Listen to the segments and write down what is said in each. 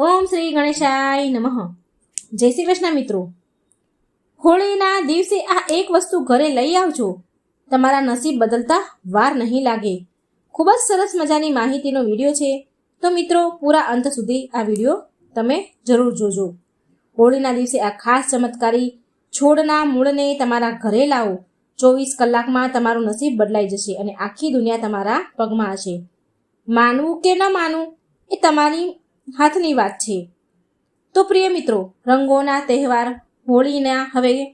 ઓમ શ્રી ગણેશાય નમઃ. જય શ્રી કૃષ્ણ મિત્રો. હોળીના દિવસે આ એક વસ્તુ ઘરે લઈ આવજો. તમારા નસીબ બદલતા વાર નહીં લાગે. ખૂબ જ સરસ મજાની માહિતીનો વીડિયો છે. તો મિત્રો, પૂરા અંત સુધી આ વીડિયો તમે જરૂર જોજો. હોળીના દિવસે આ ખાસ ચમત્કારી છોડના મૂળને તમારા ઘરે લાવો. ચોવીસ કલાકમાં તમારું નસીબ બદલાઈ જશે અને આખી દુનિયા તમારા પગમાં હશે. માનવું કે ન માનવું એ તમારી હાથની વાત છે. તો પ્રિય મિત્રો, રંગોના તહેવાર, હોળીના હવે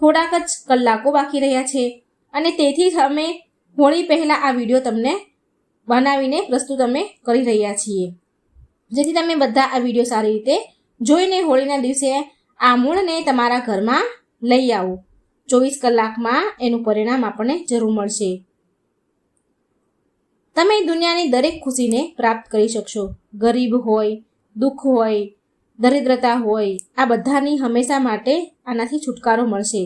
થોડાક જ કલાકો બાકી રહ્યા છે અને તેથી જ અમે હોળી પહેલાં આ વીડિયો તમને બનાવીને પ્રસ્તુત અમે કરી રહ્યા છીએ. જેથી તમે બધા આ વીડિયો સારી રીતે જોઈને હોળીના દિવસે આ મૂળને તમારા ઘરમાં લઈ આવો. ચોવીસ કલાકમાં એનું પરિણામ આપણને જરૂર મળશે. તમે દુનિયાની દરેક ખુશીને પ્રાપ્ત કરી શકશો. ગરીબ હોય, દુઃખ હોય, દરિદ્રતા હોય, આ બધાની હંમેશા માટે આનાથી છુટકારો મળશે.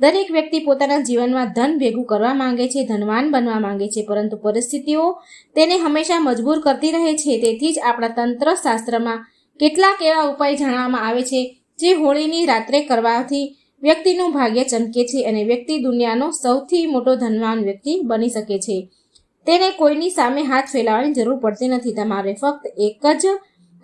દરેક વ્યક્તિ પોતાના જીવનમાં ધન ભેગું કરવા માંગે છે, ધનવાન બનવા માંગે છે, પરંતુ પરિસ્થિતિઓ તેને હંમેશા મજબૂર કરતી રહે છે. તેથી જ આપણા તંત્ર શાસ્ત્રમાં કેટલાક એવા ઉપાય જણાવવામાં આવે છે, જે હોળીની રાત્રે કરવાથી વ્યક્તિનું ભાગ્ય ચમકે છે અને વ્યક્તિ દુનિયાનો સૌથી મોટો ધનવાન વ્યક્તિ બની શકે છે. તેને કોઈની સામે હાથ ફેલાવવાની જરૂર પડતી નથી. તમારે ફક્ત એક જ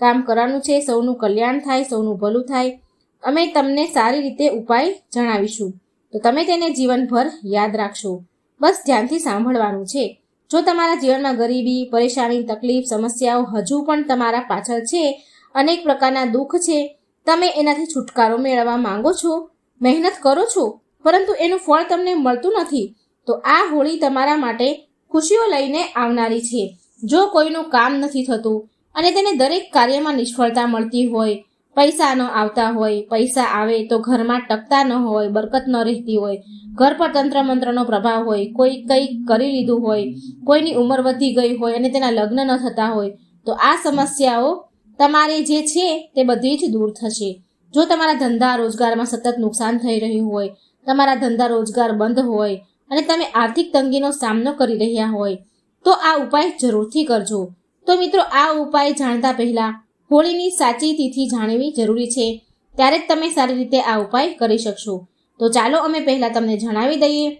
કામ કરવાનું છે. સૌનું કલ્યાણ થાય, સૌનું ભલું થાય. અમે તમને સારી રીતે ઉપાય જણાવીશું. તો તમે તેને જીવનભર યાદ રાખશો. બસ ધ્યાનથી સાંભળવાનું છે. જો તમારા જીવનમાં ગરીબી, પરેશાની, તકલીફ, સમસ્યાઓ હજુ પણ તમારા પાછળ છે, અનેક પ્રકારના દુઃખ છે, તમે એનાથી છુટકારો મેળવવા માંગો છો, મહેનત કરો છો, પરંતુ એનું ફળ તમને મળતું નથી, તો આ હોળી તમારા માટે ખુશીઓ લઈને આવનારી છે. જો કોઈનું કામ નથી થતું અને તેને દરેક કાર્યમાં નિષ્ફળતા મળતી હોય, પૈસા ન આવતા હોય, પૈસા આવે તો ઘરમાં ટકતા ન હોય, બરકત ન રહેતી હોય, ઘર પર તંત્ર મંત્રનો પ્રભાવ હોય, કોઈ કંઈક કરી લીધું હોય, કોઈની ઉંમર વધી ગઈ હોય અને તેના લગ્ન ન થતા હોય, તો આ સમસ્યાઓ તમારે જે છે તે બધી જ દૂર થશે. જો તમારા ધંધા રોજગારમાં સતત નુકસાન થઈ રહ્યું હોય, તમારા ધંધા રોજગાર બંધ હોય અને તમે આર્થિક તંગીનો સામનો કરી રહ્યા હોય, તો આ ઉપાય જરૂરથી કરજો. તો મિત્રો, આ ઉપાય જાણતા પહેલા હોળીની સાચી તિથિ જાણવી જરૂરી છે. ત્યારે જ તમે સારી રીતે આ ઉપાય કરી શકશો. તો ચાલો અમે પહેલા તમને જણાવી દઈએ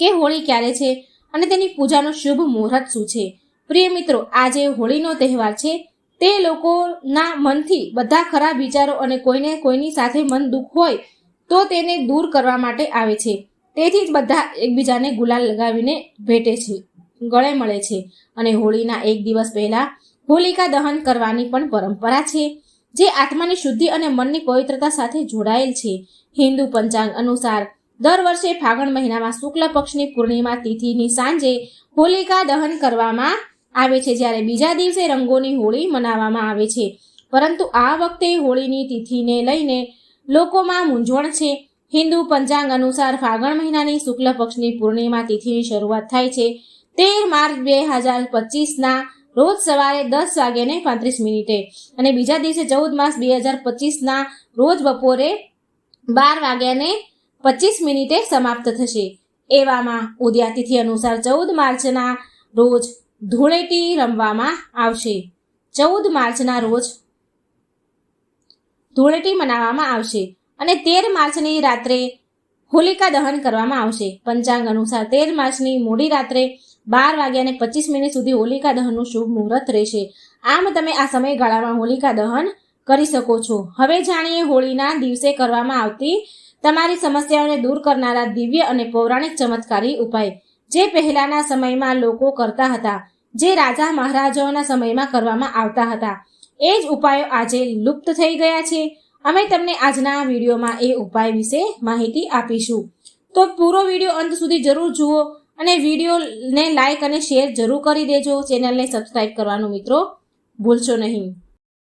કે હોળી ક્યારે છે અને તેની પૂજાનો શુભ મુહૂર્ત શું છે. પ્રિય મિત્રો, આજે હોળીનો તહેવાર છે. તે લોકોના મનથી બધા ખરાબ વિચારો અને કોઈને કોઈની સાથે મન દુઃખ હોય, તો તેને દૂર કરવા માટે આવે છે. તેથી જ બધા એકબીજાને ગુલાલ લગાવીને ભેટે છે, ગળે મળે છે અને હોળીના એક દિવસ પહેલા હોલિકા દહન કરવાની પણ પરંપરા છે, જે આત્માની શુદ્ધિ અને મનની પવિત્રતા સાથે જોડાયેલ છે. હિન્દુ પંચાંગ અનુસાર દર વર્ષે ફાગણ મહિનામાં શુક્લ પક્ષની પૂર્ણિમા તિથિની સાંજે હોલિકા દહન કરવામાં આવે છે, જ્યારે બીજા દિવસે રંગોની હોળી મનાવવામાં આવે છે. પરંતુ આ વખતે હોળીની તિથિને લઈને લોકોમાં મૂંઝવણ છે. હિન્દુ પંચાંગ અનુસાર ફાગણ મહિનાની શુક્લ પક્ષની પૂર્ણિમા તિથિની શરૂઆત થાય છે. તેર માર્ચ બે હજાર પચીસના રોજ સવારે દસ વાગ્યાને પાંત્રીસ મિનિટે અને બીજા દિવસે ચૌદ માસ બે હજાર પચીસના રોજ બપોરે બાર વાગ્યાને પચીસ મિનિટે સમાપ્ત થશે. એવામાં ઉદયા તિથિ અનુસાર ચૌદ માર્ચના રોજ ધૂળેટી રમવામાં આવશે. ચૌદ માર્ચના રોજ ધૂળેટી મનાવવામાં આવશે. અને તેર માર્ચની રાત્રે હોલિકા દહન કરવામાં આવશે. પંચાંગ અનુસાર તેર માર્ચની મોડી રાત્રે બાર વાગ્યાને પચીસ મિનિટ સુધી હોલિકા દહનનું શુભ મુહૂર્ત રહેશે. આમ તમે આ સમયગાળામાં હોલિકા દહન કરી શકો છો. હવે જાણીએ હોળીના દિવસે કરવામાં આવતી તમારી સમસ્યાઓને દૂર કરનારા દિવ્ય અને પૌરાણિક ચમત્કારી ઉપાય, જે પહેલાના સમયમાં લોકો કરતા હતા, જે રાજા મહારાજાઓના સમયમાં કરવામાં આવતા હતા. એ જ ઉપાયો આજે લુપ્ત થઈ ગયા છે. અમે તમને આજના વિડીયોમાં એ ઉપાય વિશે માહિતી આપીશું. તો પૂરો વીડિયો અંત સુધી જરૂર જુઓ અને વિડીયોને લાઇક અને શેર જરૂર કરી દેજો. ચેનલને સબસ્ક્રાઇબ કરવાનું મિત્રો ભૂલશો નહીં.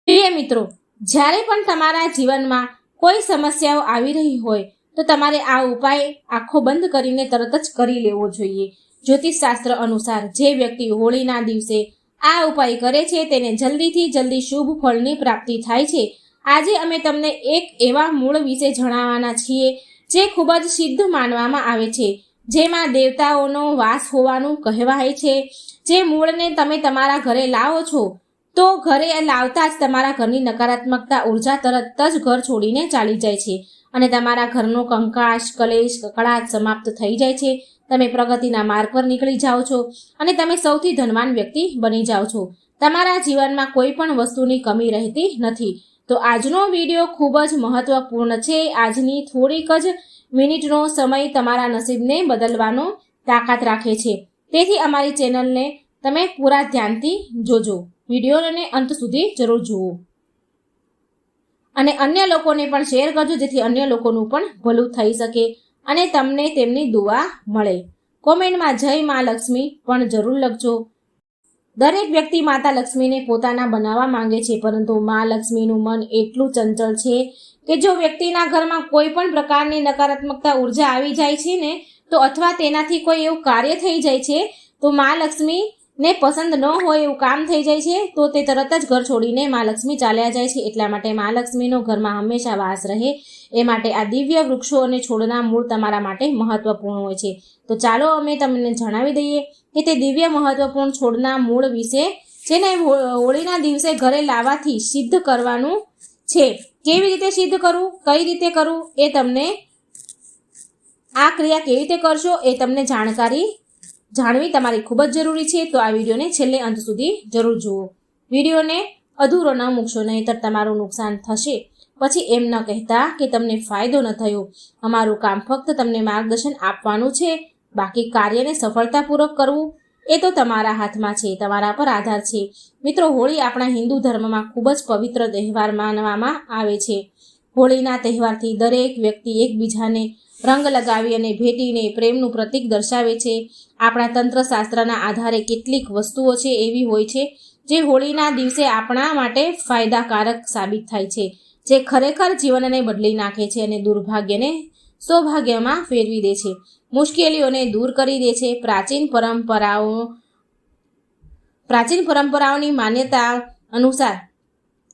પ્રિય મિત્રો, જ્યારે પણ તમારા જીવનમાં કોઈ સમસ્યાઓ આવી રહી હોય, તો તમારે આ ઉપાય આંખો બંધ કરીને તરત જ કરી લેવો જોઈએ. જ્યોતિષશાસ્ત્ર અનુસાર જે વ્યક્તિ હોળીના દિવસે આ ઉપાય કરે છે, તેને જલ્દીથી જલ્દી શુભ ફળની પ્રાપ્તિ થાય છે. આજે અમે તમને એક એવા મૂળ વિશે જણાવવાના છીએ, જે ખૂબ જ સિદ્ધ માનવામાં આવે છે, જેમાં દેવતાઓનો વાસ હોવાનું કહેવાય છે. જે મૂળને તમે તમારા ઘરે લાવો છો, તો ઘરે લાવતા જ તમારા ઘરની નકારાત્મકતા ઊર્જા તરત જ ઘર છોડીને ચાલી જાય છે અને તમારા ઘરનો કંકાશ કલેશ, કકળાટ સમાપ્ત થઈ જાય છે. તમે પ્રગતિના માર્ગ પર નીકળી જાઓ છો અને તમે સૌથી ધનવાન વ્યક્તિ બની જાઓ છો. તમારા જીવનમાં કોઈ પણ વસ્તુની કમી રહેતી નથી. તો આજનો વીડિયો ખૂબ જ મહત્વપૂર્ણ છે. આજની થોડીક જ મિનિટનો સમય તમારા નસીબને બદલવાનો તાકાત રાખે છે. તેથી અમારી ચેનલને તમે પૂરા ધ્યાનથી જોજો. વિડીયોને અંત સુધી જરૂર જુઓ. અને અન્ય લોકોને પણ શેર કરજો, જેથી અન્ય લોકોનું પણ ભલું થઈ શકે અને તમને તેમની દુઆ મળે. કોમેન્ટમાં જય મા લક્ષ્મી પણ જરૂર લખજો. દરેક વ્યક્તિ માતા લક્ષ્મીને પોતાના બનાવવા માંગે છે, પરંતુ મા લક્ષ્મીનું મન એટલું ચંચળ છે કે જો વ્યક્તિના ઘરમાં કોઈ પણ પ્રકારની નકારાત્મકતા ઊર્જા આવી જાય છે ને, તો અથવા તેનાથી કોઈ એવું કાર્ય થઈ જાય છે, તો મા લક્ષ્મી ને પસંદ ન હોય એવું કામ થઈ જાય છે, તો તે તરત જ ઘર છોડીને મા લક્ષ્મી ચાલ્યા જાય છે. એટલા માટે મા લક્ષ્મીનો ઘરમાં હંમેશા વાસ રહે. એ માટે આ દિવ્ય વૃક્ષો અને છોડના મૂળ તમારા માટે મહત્વપૂર્ણ હોય છે. તો ચાલો અમે તમને જણાવી દઈએ કે તે દિવ્ય મહત્વપૂર્ણ છોડના મૂળ વિશે, જેને હોળીના દિવસે ઘરે લાવવાથી સિદ્ધ કરવાનું છે. કેવી રીતે સિદ્ધ કરવું કઈ રીતે કરવું એ તમને આ ક્રિયા કેવી રીતે કરશો એ તમને જાણકારી જાણવી તમારી ખૂબ જ જરૂરી છે, તો આ વિડીયોને છેલ્લે અંત સુધી જરૂર જુઓ. વિડીયોને અધૂરો ન મૂકશો, નહીંતર તમારું નુકસાન થશે. પછી એમ ન કહેતા કે તમને ફાયદો ન થયો. અમારું કામ ફક્ત તમને માર્ગદર્શન આપવાનું છે. બાકી કાર્યને સફળતાપૂર્વક કરવું, એ તો તમારા હાથમાં છે, તમારા પર આધાર છે. મિત્રો, હોળી આપણા હિન્દુ ધર્મમાં ખૂબ જ પવિત્ર તહેવાર માનવામાં આવે છે. હોળીના તહેવારથી દરેક વ્યક્તિ એકબીજાને રંગ લગાવી અને ભેટીને પ્રેમનું પ્રતીક દર્શાવે છે. આપણા તંત્રશાસ્ત્રના આધારે કેટલીક વસ્તુઓ છે એવી હોય છે, જે હોળીના દિવસે આપણા માટે ફાયદાકારક સાબિત થાય છે, જે ખરેખર જીવનને બદલી નાખે છે અને દુર્ભાગ્યને સૌભાગ્યમાં ફેરવી દે છે. મુશ્કેલીઓને દૂર કરી દે છે. પ્રાચીન પરંપરાઓ, પ્રાચીન પરંપરાઓની માન્યતા અનુસાર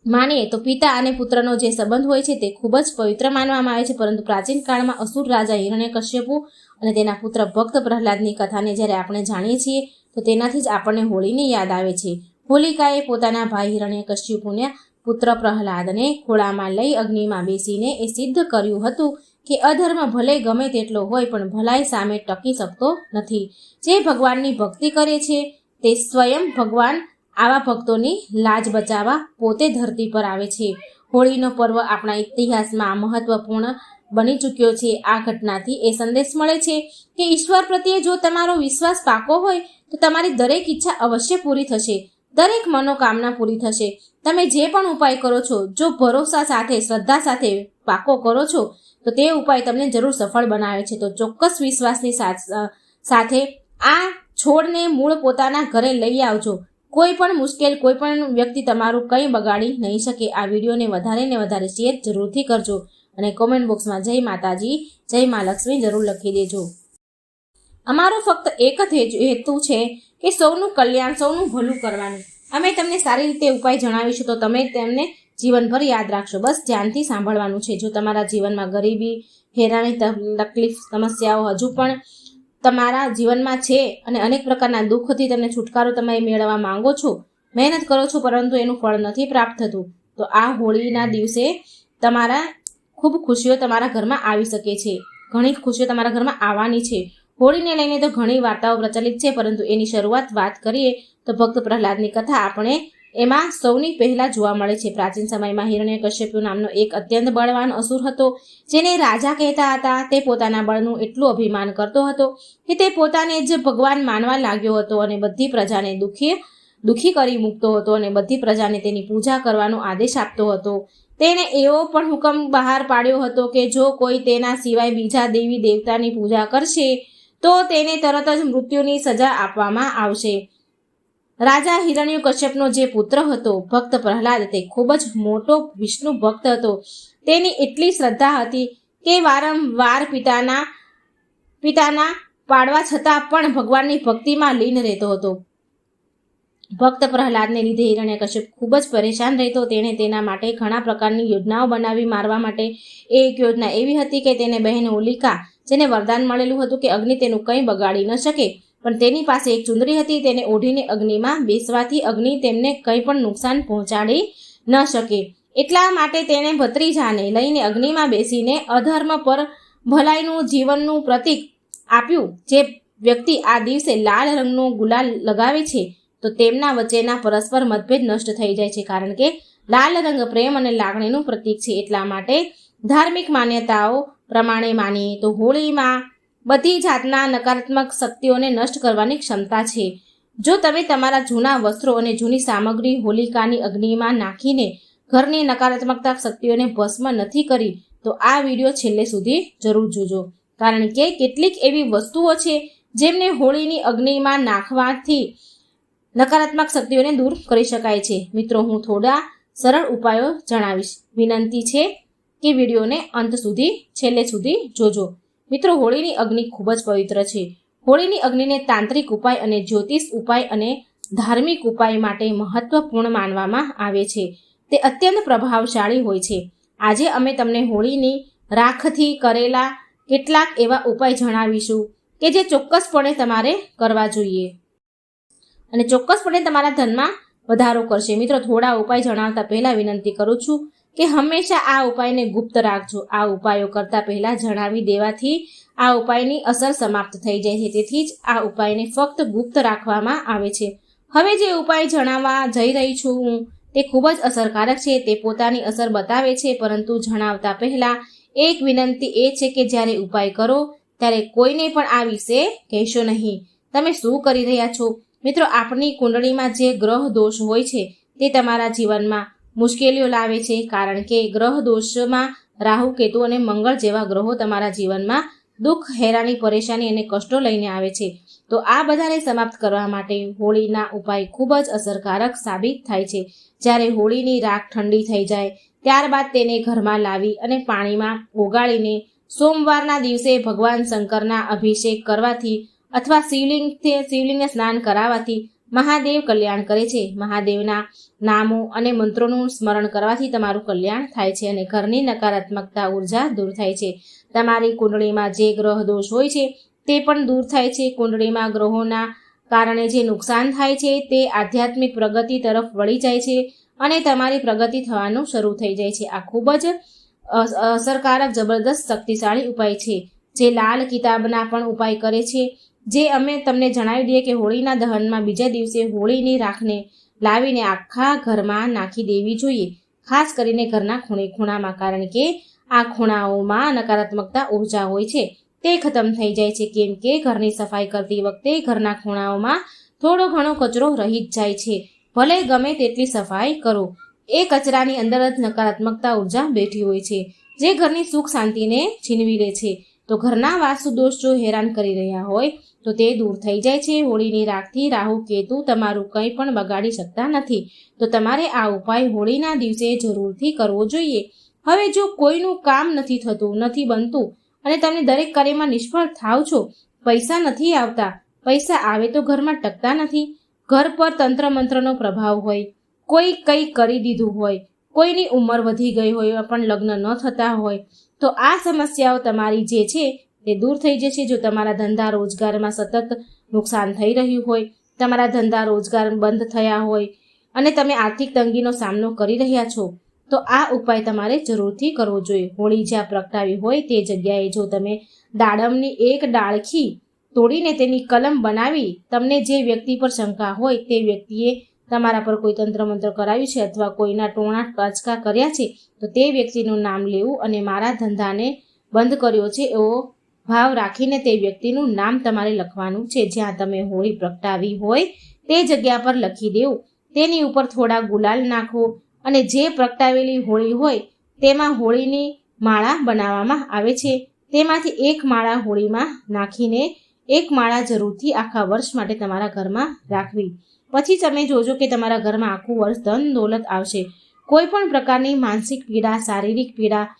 માનીએ તો પિતા અને પુત્રનો જે સંબંધ હોય છે તે ખૂબ જ પવિત્ર માનવામાં આવે છે, પરંતુ પ્રાચીન કાળમાં અસુર રાજા હિરણ્યકશ્યપુ અને તેના પુત્ર ભક્ત પ્રહલાદની કથાને જ્યારે આપણે જાણીએ છીએ, તો તેનાથી જ આપણને હોળીની યાદ આવે છે. હોલિકાએ પોતાના ભાઈ હિરણ્યકશ્યપુને પુત્ર પ્રહલાદને ખોળામાં લઈ અગ્નિમાં બેસીને એ સિદ્ધ કર્યું હતું કે અધર્મ ભલે ગમે તેટલો હોય, પણ ભલાઈ સામે ટકી શકતો નથી. જે ભગવાનની ભક્તિ કરે છે, તે સ્વયં ભગવાન આવા ભક્તોની લાજ બચાવવા પોતે ધરતી પર આવે છે. હોળીનો પર્વ આપણા ઇતિહાસમાં મહત્વપૂર્ણ બની ચૂક્યો છે. આ ઘટનાથી એ સંદેશ મળે છે કે ઈશ્વર પ્રત્યે જો તમારો વિશ્વાસ પાકો હોય, તો તમારી દરેક ઈચ્છા અવશ્ય પૂરી થશે. દરેક મનોકામના પૂરી થશે. તમે જે પણ ઉપાય કરો છો, જો ભરોસા સાથે, શ્રદ્ધા સાથે પાકો કરો છો, તો તે ઉપાય તમને જરૂર સફળ બનાવે છે. તો ચોક્કસ વિશ્વાસની સાથ- આ છોડને મૂળ પોતાના ઘરે લઈ આવજો. કોઈ પણ મુશ્કેલ, કોઈ પણ વ્યક્તિ તમારું કંઈ બગાડી નહીં શકે. આ વિડીયોને વધારે ને વધારે શેર જરૂરથી કરજો અને કોમેન્ટ બોક્સમાં જય માતાજી, જય મા લક્ષ્મી જરૂર લખી દેજો. અમારો ફક્ત એક જ હેતુ- છે કે સૌનું કલ્યાણ, સૌનું ભલું કરવાનું. અમે તમને સારી રીતે ઉપાય જણાવીશું તો તમે તેમને જીવનભર યાદ રાખશો. બસ ધ્યાનથી સાંભળવાનું છે. જો તમારા જીવનમાં ગરીબી, હેરાની, તકલીફ, સમસ્યાઓ હજુ પણ તમારા જીવનમાં છે અને અનેક પ્રકારના દુઃખથી તમને છુટકારો તમે મેળવવા માંગો છો, મહેનત કરો છો, પરંતુ એનું ફળ નથી પ્રાપ્ત થતું. તો આ હોળીના દિવસે તમારા ખૂબ ખુશીઓ તમારા ઘરમાં આવી શકે છે. ઘણી ખુશીઓ તમારા ઘરમાં આવવાની છે. હોળીને લઈને તો ઘણી વાર્તાઓ પ્રચલિત છે, પરંતુ એની શરૂઆત વાત કરીએ તો ભક્ત પ્રહલાદની કથા આપણે એમાં સૌની પહેલા જોવા મળે છે. પ્રાચીન સમયમાં હિરણ્યકશ્યપુ નામનો એક અત્યંત બળવાન અસુર હતો. જેને રાજા કહેતા હતા. તે પોતાના બળનું એટલું અભિમાન કરતો હતો કે તે પોતાને જ ભગવાન માનવા લાગ્યો હતો અને બધી પ્રજાને દુઃખી દુઃખી કરી મૂકતો હતો અને બધી પ્રજાને તેની પૂજા કરવાનો આદેશ આપતો હતો. તેણે એવો પણ હુકમ બહાર પાડ્યો હતો કે જો કોઈ તેના સિવાય બીજા દેવી દેવતાની પૂજા કરશે, તો તેને તરત જ મૃત્યુની સજા આપવામાં આવશે. રાજા હિરણ્ય કશ્યપનો જે પુત્ર હતો, ભક્ત પ્રહલાદ, તે ખૂબ જ મોટો વિષ્ણુ ભક્ત હતો. તેની એટલી શ્રદ્ધા હતી કે વારંવાર પિતાના પિતાના પાડવા છતાં પણ ભગવાનની ભક્તિમાં લીન રહેતો હતો. ભક્ત પ્રહલાદને લીધે હિરણ્યકશ્યપ ખૂબ જ પરેશાન રહેતો. તેણે તેના માટે ઘણા પ્રકારની યોજનાઓ બનાવી મારવા માટે એક યોજના એવી હતી કે તેને બહેન હોલિકા જેને વરદાન મળેલું હતું કે અગ્નિ તેનું કંઈ બગાડી ન શકે પણ તેની પાસે એક ચુંદડી હતી, તેને ઓઢીને અગ્નિમાં બેસવાથી અગ્નિ તેમને કંઈ પણ નુકસાન પહોંચાડી ન શકે. એટલા માટે તેણે ભત્રીજાને લઈને અગ્નિમાં બેસીને અધર્મ પર ભલાઈનું જીવનનું પ્રતીક આપ્યું. જે વ્યક્તિ આ દિવસે લાલ રંગનો ગુલાલ લગાવે છે, તો તેમના વચ્ચેના પરસ્પર મતભેદ નષ્ટ થઈ જાય છે, કારણ કે લાલ રંગ પ્રેમ અને લાગણીનું પ્રતીક છે. એટલા માટે ધાર્મિક માન્યતાઓ પ્રમાણે માનીએ તો હોળીમાં બધી જાતના નકારાત્મક શક્તિઓને નષ્ટ કરવાની ક્ષમતા છે. જો તમે તમારા જૂના વસ્ત્રો અને જૂની સામગ્રી હોલિકાની અગ્નિમાં નાખીને ઘરની નકારાત્મકતા શક્તિઓને ભસ્મ નથી કરી, તો આ વીડિયો છેલ્લે સુધી જરૂર જોજો. કારણ કે કેટલીક એવી વસ્તુઓ છે જેમને હોળીની અગ્નિમાં નાખવાથી નકારાત્મક શક્તિઓને દૂર કરી શકાય છે. મિત્રો, હું થોડા સરળ ઉપાયો જણાવીશ. વિનંતી છે કે વિડીયોને અંત સુધી, છેલ્લે સુધી જોજો. મિત્રો, હોળીની અગ્નિ ખૂબ જ પવિત્ર છે. હોળીની અગ્નિને તાંત્રિક ઉપાય અને જ્યોતિષ ઉપાય અને ધાર્મિક ઉપાય માટે મહત્વપૂર્ણ માનવામાં આવે છે. તે અત્યંત પ્રભાવશાળી હોય છે. આજે અમે તમને હોળીની રાખથી કરેલા કેટલાક એવા ઉપાય જણાવીશું કે જે ચોક્કસપણે તમારે કરવા જોઈએ. અને ચોક્કસપણે તમારા ધનમાં વધારો કરશે. મિત્રો, થોડા ઉપાય જણાવતા પહેલા વિનંતી કરું છું. કે હંમેશા આ ઉપાયને ગુપ્ત રાખજો. આ ઉપાયો કરતા પહેલા જણાવી દેવાથી આ ઉપાયની અસર સમાપ્ત થઈ જાય છે. તેથી જ આ ઉપાયને ફક્ત ગુપ્ત રાખવામાં આવે છે. હવે જે ઉપાય જણાવવા જઈ રહી છું હું, તે ખૂબ જ અસરકારક છે. તે પોતાની અસર બતાવે છે, પરંતુ જણાવતા પહેલા એક વિનંતી એ છે કે જ્યારે ઉપાય કરો, ત્યારે કોઈને પણ આ વિશે કહેશો નહીં. તમે શું કરી રહ્યા છો? મિત્રો, આપણી કુંડળીમાં જે ગ્રહ દોષ હોય છે, તે તમારા જીવનમાં મુશ્કેલીઓ લાવે છે, કારણ કે ગ્રહ દોષમાં રાહુ, કેતુ અને મંગળ જેવા ગ્રહો તમારા જીવનમાં દુઃખ, હેરાની, પરેશાની અને કષ્ટો લઈને આવે છે. તો આ બધાને સમાપ્ત કરવા માટે હોળીના ઉપાય ખૂબ જ અસરકારક સાબિત થાય છે. જ્યારે હોળીની રાખ ઠંડી થઈ જાય, ત્યારબાદ તેને ઘરમાં લાવી અને પાણીમાં ઓગાળીને સોમવારના દિવસે ભગવાન શંકરના અભિષેક કરવાથી અથવા શિવલિંગ શિવલિંગને સ્નાન કરાવવાથી મહાદેવ કલ્યાણ કરે છે. મહાદેવના નામો અને મંત્રોનું સ્મરણ કરવાથી તમારું કલ્યાણ થાય છે અને ઘરની નકારાત્મકતા ઊર્જા દૂર થાય છે. તમારી કુંડળીમાં જે ગ્રહ દોષ હોય છે, તે પણ દૂર થાય છે. કુંડળીમાં ગ્રહોના કારણે જે નુકસાન થાય છે, તે આધ્યાત્મિક પ્રગતિ તરફ વળી જાય છે અને તમારી પ્રગતિ થવાનું શરૂ થઈ જાય છે. આ ખૂબ જ અસરકારક, જબરદસ્ત, શક્તિશાળી ઉપાય છે, જે લાલ કિતાબના પણ ઉપાય કરે છે. જે અમે તમને જણાવી દઈએ કે હોળીના દહનમાં બીજા દિવસે હોળીની રાખને લાવીને આખા ઘરમાં નાખી દેવી જોઈએ. ખાસ કરીને ઘરના ખૂણે ખૂણામાં, કારણ કે આ ખૂણાઓમાં નકારાત્મકતા ઊર્જા હોય છે. તે ખતમ થઈ જાય છે, કેમ કે ઘરની સફાઈ કરતી વખતે ઘરના ખૂણાઓમાં થોડો ઘણો કચરો રહી જ જાય છે. ભલે ગમે તેટલી સફાઈ કરો, એ કચરાની અંદર જ નકારાત્મકતા ઊર્જા બેઠી હોય છે, જે ઘરની સુખ શાંતિને છીનવી લે છે. તો ઘરના વાસ્તુ દોષ જો હેરાન કરી રહ્યા હોય, તો તે દૂર થઈ જાય છે. હોળીની રાખથી રાહુ કેતુ તમારું કંઈ પણ બગાડી શકતા નથી. તો તમારે આ ઉપાય હોળીના દિવસે જરૂરથી કરવો જોઈએ. હવે જો કોઈનું કામ નથી થતું, નથી બનતું, અને તમે દરેક કાર્યમાં નિષ્ફળ થાવ છો, પૈસા નથી આવતા, પૈસા આવે તો ઘરમાં ટકતા નથી. ઘર પર તંત્ર મંત્રનો પ્રભાવ હોય, કોઈ કંઈ કરી દીધું હોય, કોઈની ઉંમર વધી ગઈ હોય, પણ લગ્ન ન થતા હોય તો આ સમસ્યાઓ તમારી જે છે તે દૂર થઈ જશે. જો તમારા ધંધા રોજગારમાં સતત નુકસાન થઈ રહ્યું હોય, તમારા ધંધા રોજગાર બંધ થયા હોય અને તમે આર્થિક તંગીનો સામનો કરી રહ્યા છો, તો આ ઉપાય તમારે જરૂરથી કરવો જોઈએ. હોળી જ્યાં પ્રગટાવી હોય તે જગ્યાએ જો તમે દાડમની એક ડાળખી તોડીને તેની કલમ બનાવી, તમને જે વ્યક્તિ પર શંકા હોય તે વ્યક્તિએ તમારા પર કોઈ તંત્ર મંત્ર કરાવ્યું છે અથવા કોઈના ટોણા ટચકા કર્યા છે, તો તે વ્યક્તિનું નામ લેવું અને મારા ધંધાને બંધ કર્યો છે એવો ભાવ રાખીને તે વ્યક્તિનું નામ તમારે લખવાનું છે. જ્યાં તમે હોળી પ્રગટાવી હોય તે જગ્યા પર લખી દેવું. તેની ઉપર થોડા ગુલાલ નાખો અને જે પ્રગટાવેલી હોળી હોય તેમાં હોળીની માળા બનાવવામાં આવે છે. તેમાંથી એક માળા હોળીમાં નાખીને એક માળા જરૂરથી આખા વર્ષ માટે તમારા ઘરમાં રાખવી. પછી તમે જોજો કે તમારા ઘરમાં આખું વર્ષ ધન દોલત આવશે. કોઈ પણ પ્રકારની માનસિક પીડા, શારીરિક પીડા,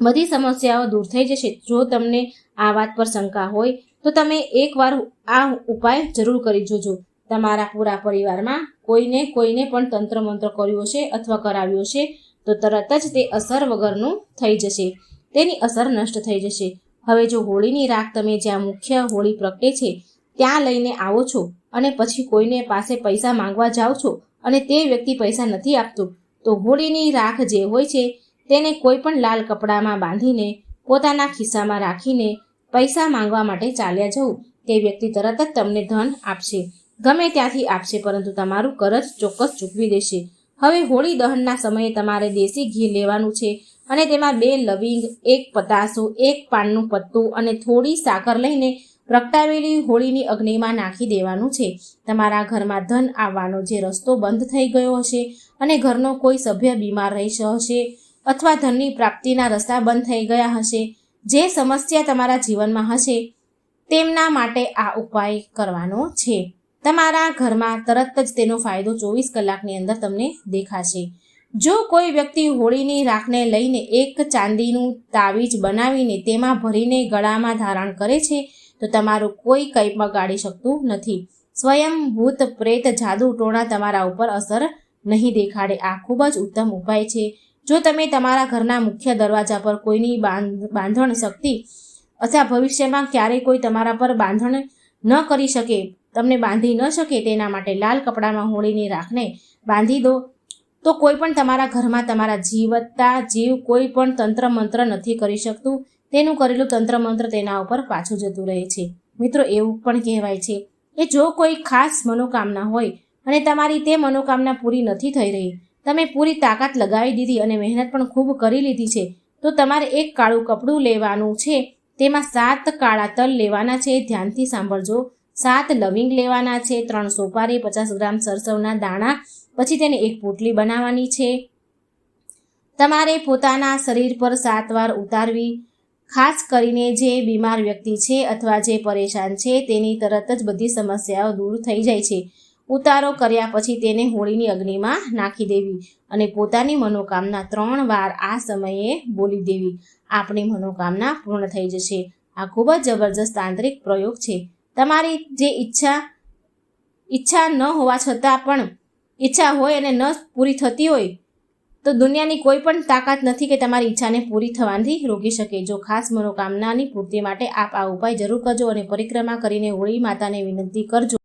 બધી સમસ્યાઓ દૂર થઈ જશે. જો તમને આ વાત પર શંકા હોય, તો તમે એકવાર આ ઉપાય જરૂર કરી જોજો. તમારા પૂરા પરિવારમાં કોઈને કોઈને પણ તંત્ર મંત્ર કર્યો છે અથવા કરાવ્યો છે તો તરત જ તે અસર વગરનું થઈ જશે. તેની અસર નષ્ટ થઈ જશે. હવે જો હોળીની રાખ તમે જ્યાં મુખ્ય હોળી પ્રગટે છે ત્યાં લઈને આવો છો અને પછી કોઈને પાસે પૈસા માંગવા જાઓ છો અને તે વ્યક્તિ પૈસા નથી આપતું, તો હોળીની રાખ જે હોય છે તેને કોઈ પણ લાલ કપડામાં બાંધીને પોતાના ખિસ્સામાં રાખીને પૈસા માંગવા માટે ચાલ્યા જવું તે વ્યક્તિ તરત જ તમને ધન આપશે. ગમે ત્યાંથી આપશે, પરંતુ તમારું કરજ ચોક્કસ ચૂકવી દેશે. હવે હોળી દહનના સમયે તમારે દેશી ઘી લેવાનું છે અને તેમાં બે લવિંગ, એક પતાસો, એક પાનનું પત્તું અને થોડી સાકર લઈને પ્રગટાવેલી હોળીની અગ્નિમાં નાખી દેવાનું છે. તમારા ઘરમાં ધન આવવાનો જે રસ્તો બંધ થઈ ગયો હશે અને ઘરનો કોઈ સભ્ય બીમાર રહી હશે અથવા ધનની પ્રાપ્તિના રસ્તા બંધ થઈ ગયા હશે, જે સમસ્યા તમારા જીવનમાં હશે, તેમના માટે આ ઉપાય કરવાનો છે. તમારા ઘરમાં તરત જ તેનો ફાયદો ચોવીસ કલાકની અંદર તમને દેખાશે. જો કોઈ વ્યક્તિ હોળીની રાખને લઈને એક ચાંદીનું તાવીજ બનાવીને તેમાં ભરીને ગળામાં ધારણ કરે છે તો તમારું કોઈ કંઈ બગાડી શકતું નથી. સ્વયં ભૂત, પ્રેત, જાદુ, ટોણા તમારા ઉપર અસર નહીં દેખાડે. આ ખૂબ જ ઉત્તમ ઉપાય છે. જો તમે તમારા ઘરના મુખ્ય દરવાજા પર કોઈની બાંધણ શક્તિ અથવા ભવિષ્યમાં ક્યારેય કોઈ તમારા પર બાંધણ ન કરી શકે, તમને બાંધી ન શકે તેના માટે લાલ કપડામાં હોળીની રાખને બાંધી દો. તો કોઈ પણ તમારા ઘરમાં તમારા જીવતા જીવ કોઈ પણ તંત્ર મંત્ર નથી કરી શકતું. તેનું કરેલું તંત્ર મંત્ર તેના ઉપર પાછું જતું રહે છે. મિત્રો, એવું પણ કહેવાય છે કે જો કોઈ ખાસ મનોકામના હોય અને તમારી તે મનોકામના પૂરી નથી થઈ રહી, તમે પૂરી તાકાત લગાવી દીધી અને મહેનત પણ ખૂબ કરી લીધી છે, તો તમારે એક કાળું કપડું લેવાનું છે, તેમાં સાત કાળા તલ લેવાના છે, ધ્યાનથી સાંભળજો. સાત લવિંગ લેવાના છે, ત્રણ સોપારી, પચાસ ગ્રામ સરસવના દાણા, પછી તેને એક પોટલી બનાવવાની છે. તમારે પોતાના શરીર પર સાત વાર ઉતારવી ખાસ કરીને જે બીમાર વ્યક્તિ છે અથવા જે પરેશાન છે, તેની તરત જ બધી સમસ્યાઓ દૂર થઈ જાય છે. ઉતારો કર્યા પછી તેને હોળીની અગ્નિમાં નાખી દેવી અને પોતાની મનોકામના ત્રણ વાર આ સમયે બોલી દેવી. આપણી મનોકામના પૂર્ણ થઈ જશે. આ ખૂબ જ જબરજસ્ત તાંત્રિક પ્રયોગ છે. તમારી જે ઈચ્છા ઈચ્છા ન હોવા છતાં પણ, ઈચ્છા હોય અને ન પૂરી થતી હોય તો દુનિયાની કોઈ પણ તાકાત નથી કે તમારી ઈચ્છાને પૂરી થવાથી રોકી શકે. જો ખાસ મનોકામનાની પૂર્તિ માટે આપ આ ઉપાય જરૂર કરજો અને પરિક્રમા કરીને હોળી માતાને વિનંતી કરજો.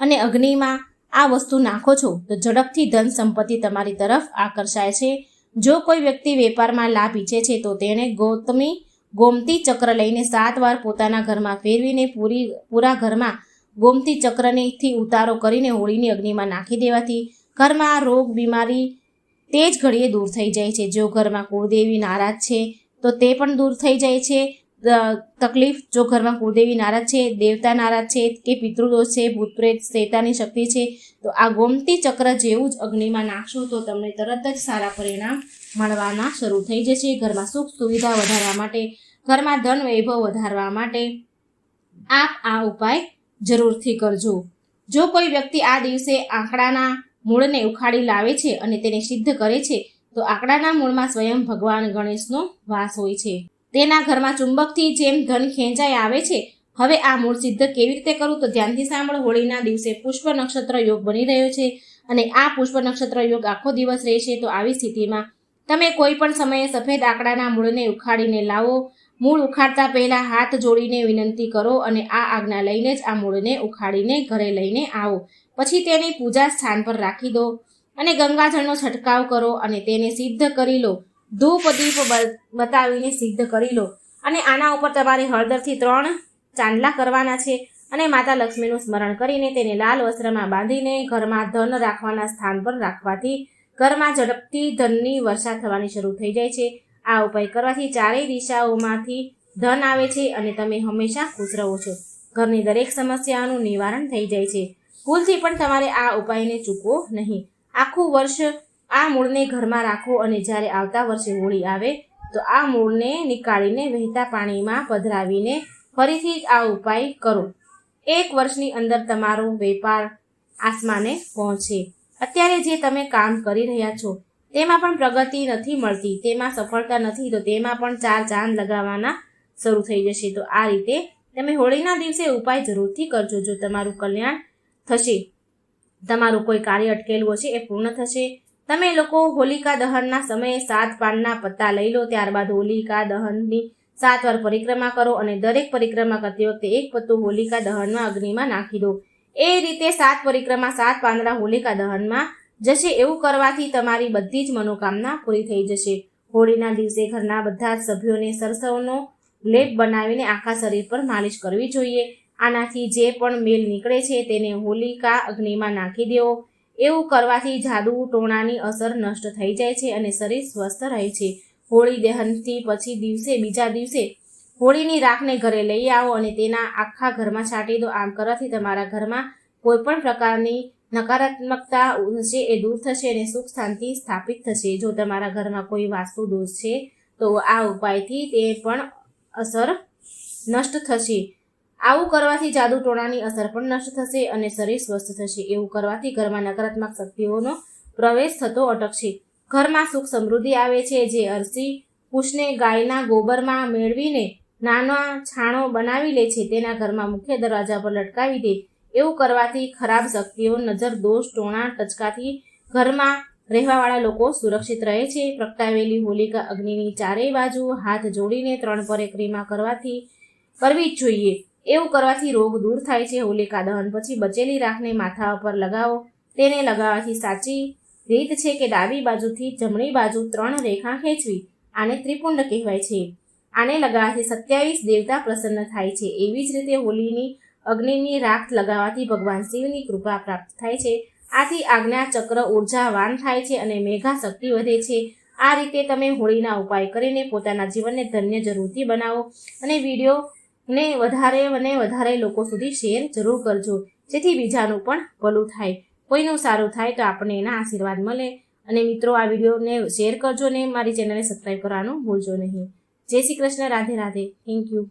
અને અગ્નિમાં આ વસ્તુ નાખો છો તો ઝડપથી ધન સંપત્તિ તમારી તરફ આકર્ષાય છે. જો કોઈ વ્યક્તિ વેપારમાં લાભ ઈચ્છે છે તો તેણે ગૌતમી ગોમતી ચક્ર લઈને સાત વાર પોતાના ઘરમાં ફેરવીને પૂરી, પૂરા ઘરમાં ગોમતી ચક્રનેથી ઉતારો કરીને હોળીની અગ્નિમાં નાખી દેવાથી ઘરમાં રોગ, બીમારી તે જ ઘડીએ દૂર થઈ જાય છે. જો ઘરમાં કુળદેવી નારાજ છે, તો તે પણ દૂર થઈ જાય છે. તકલીફ, જો ઘરમાં કુળદેવી નારાજ છે, દેવતા નારાજ છે કે પિતૃદોષ છે, ભૂતપ્રેત, શેતાની શક્તિ છે, તો આ ગોમતી ચક્ર જેવું જ અગ્નિમાં નાખશો તો તમને તરત જ સારા પરિણામ મળવાના શરૂ થઈ જશે. ઘરમાં સુખ સુવિધા વધારવા માટે, ઘરમાં ધન વૈભવ વધારવા માટે આપ આ ઉપાય જરૂરથી કરજો. જો કોઈ વ્યક્તિ આ દિવસે આંકડાના મૂળને ઉખાડી લાવે છે અને તેને સિદ્ધ કરે છે, તો આંકડાના મૂળમાં સ્વયં ભગવાન ગણેશનો વાસ હોય છે. તેના ઘરમાં ચુંબકથી જેમ ધન ખેંચાઈ આવે છે, હવે આ મૂળ સિદ્ધ કેવી રીતે કરવું તો ધ્યાનથી સાંભળો, હોળીના દિવસે પુષ્પ નક્ષત્ર યોગ બની રહ્યો છે અને આ પુષ્પ નક્ષત્ર યોગ આખો દિવસ રહેશે તો આવી સ્થિતિમાં તમે કોઈ પણ સમયે સફેદ આંકડાના મૂળને ઉખાડીને લાવો, મૂળ ઉખાડતા પહેલા હાથ જોડીને વિનંતી કરો અને આ આજ્ઞા લઈને જ આ મૂળને ઉખાડીને ઘરે લઈને આવો. પછી તેની પૂજા સ્થાન પર રાખી દો અને ગંગાજળનો છંટકાવ કરો અને તેને સિદ્ધ કરી લો. ધૂપ દીપ બતાવીને સિદ્ધ કરી લો. અને આના ઉપર તમારે હળદરથી ત્રણ ચાંદલા કરવાના છે અને માતા લક્ષ્મીનું સ્મરણ કરીને તેને લાલ વસ્ત્રમાં બાંધીને ઘરમાં ધન રાખવાના સ્થાન પર રાખવાથી ઘરમાં ઝડપથી ધનની વર્ષા થવાની શરૂ થઈ જાય છે. આ ઉપાય કરવાથી ચારેય દિશાઓમાંથી ધન આવે છે અને તમે હંમેશા ખુશ રહો છો. ઘરની દરેક સમસ્યાઓનું નિવારણ થઈ જાય છે. ભૂલથી પણ તમારે આ ઉપાયને ચૂકવો નહીં. આખું વર્ષ આ મૂળને ઘરમાં રાખો અને જ્યારે આવતા વર્ષે હોળી આવે, તો આ મૂળને નીકાળીને વહેતા પાણીમાં પધરાવીને ફરીથી આ ઉપાય કરો. એક વર્ષની અંદર તમારો વેપાર આસમાને પહોંચે. અત્યારે જે તમે કામ કરી રહ્યા છો, તેમાં પણ પ્રગતિ નથી મળતી, તેમાં સફળતા નથી, તો તેમાં પણ ચાર ચાંદ લગાવવાના શરૂ થઈ જશે. તો આ રીતે તમે હોળીના દિવસે ઉપાય જરૂરથી કરજો. જો તમારું કલ્યાણ થશે. તમારું કોઈ કાર્ય અટકેલું હશે એ પૂર્ણ થશે. તમે લોકો હોલિકા દહનના સમયે સાત પાનના પત્તા લઈ લો, ત્યારબાદ હોલિકા દહનની સાત વાર પરિક્રમા કરો અને દરેક પરિક્રમા કરતી વખતે એક પત્તું હોલિકા દહનમાં અગ્નિમાં નાખી દો. એ રીતે સાત પરિક્રમા, સાત પાંદડા હોલિકા દહનમાં જશે. એવું કરવાથી તમારી બધી જ મનોકામના પૂરી થઈ જશે. હોળીના દિવસે ઘરના બધા જ સભ્યોને સરસવનો લેપ બનાવીને આખા શરીર પર માલિશ કરવી જોઈએ. આનાથી જે પણ મેલ નીકળે છે તેને હોલિકા અગ્નિમાં નાખી દેવો એવું કરવાથી જાદુ ટોણાની અસર નષ્ટ થઈ જાય છે અને શરીર સ્વસ્થ રહે છે. હોળી દહનથી પછી દિવસે બીજા દિવસે હોળીની રાખને ઘરે લઈ આવો અને તેના આખા ઘરમાં છાંટી દો. આમ કરવાથી તમારા ઘરમાં કોઈ પણ પ્રકારની નકારાત્મકતા હશે એ દૂર થશે અને સુખ શાંતિ સ્થાપિત થશે. જો તમારા ઘરમાં કોઈ વાસ્તુ દોષ છે, તો આ ઉપાયથી તે પણ અસર નષ્ટ થશે. આવું કરવાથી જાદુ ટોણાની અસર પણ નષ્ટ થશે અને શરીર સ્વસ્થ થશે. એવું કરવાથી ઘરમાં નકારાત્મક શક્તિઓનો પ્રવેશ થતો અટકશે. ઘરમાં સુખ સમૃદ્ધિ આવે છે જે અરસી કુશને ગાયના ગોબરમાં મેળવીને નાના છાણો બનાવી લે છે. તેના ઘરમાં મુખ્ય દરવાજા પર લટકાવી દે. એવું કરવાથી ખરાબ શક્તિઓ, નજર, દોષ, ટોણા, ટચકાથી ઘરમાં રહેવાવાળા લોકો સુરક્ષિત રહે છે. પ્રગટાવેલી હોલિકા અગ્નિની ચારેય બાજુ હાથ જોડીને ત્રણ પરિક્રમા કરવાથી કરવી જ જોઈએ. એવું કરવાથી રોગ દૂર થાય છે. હોલિકા દહન પછી બચેલી રાખને માથા ઉપર લગાવો. તેને લગાવવાથી સાચી રીત છે કે ડાબી બાજુથી જમણી બાજુ ત્રણ રેખા ખેંચવી. આને ત્રિપુંડ કહેવાય છે. આને લગાવવાથી સત્યાવીસ દેવતા પ્રસન્ન થાય છે. એવી જ રીતે હોલીની અગ્નિની રાખ લગાવવાથી ભગવાન શિવની કૃપા પ્રાપ્ત થાય છે. આથી આજ્ઞા ચક્ર ઉર્જાવાન થાય છે અને મેઘા શક્તિ વધે છે. આ રીતે તમે હોળીના ઉપાય કરીને પોતાના જીવનને ધન્ય જરૂરથી બનાવો. અને વિડીયોને વધારે અને વધારે લોકો સુધી શેર જરૂર કરજો. જેથી બીજાનું પણ ભલું થાય. કોઈનું સારું થાય તો આપણને એના આશીર્વાદ મળે. અને મિત્રો, આ વિડીયોને શેર કરજો ને મારી ચેનલને સબસ્ક્રાઈબ કરવાનું ભૂલજો નહીં. જય શ્રી કૃષ્ણ, રાધે રાધે. Thank you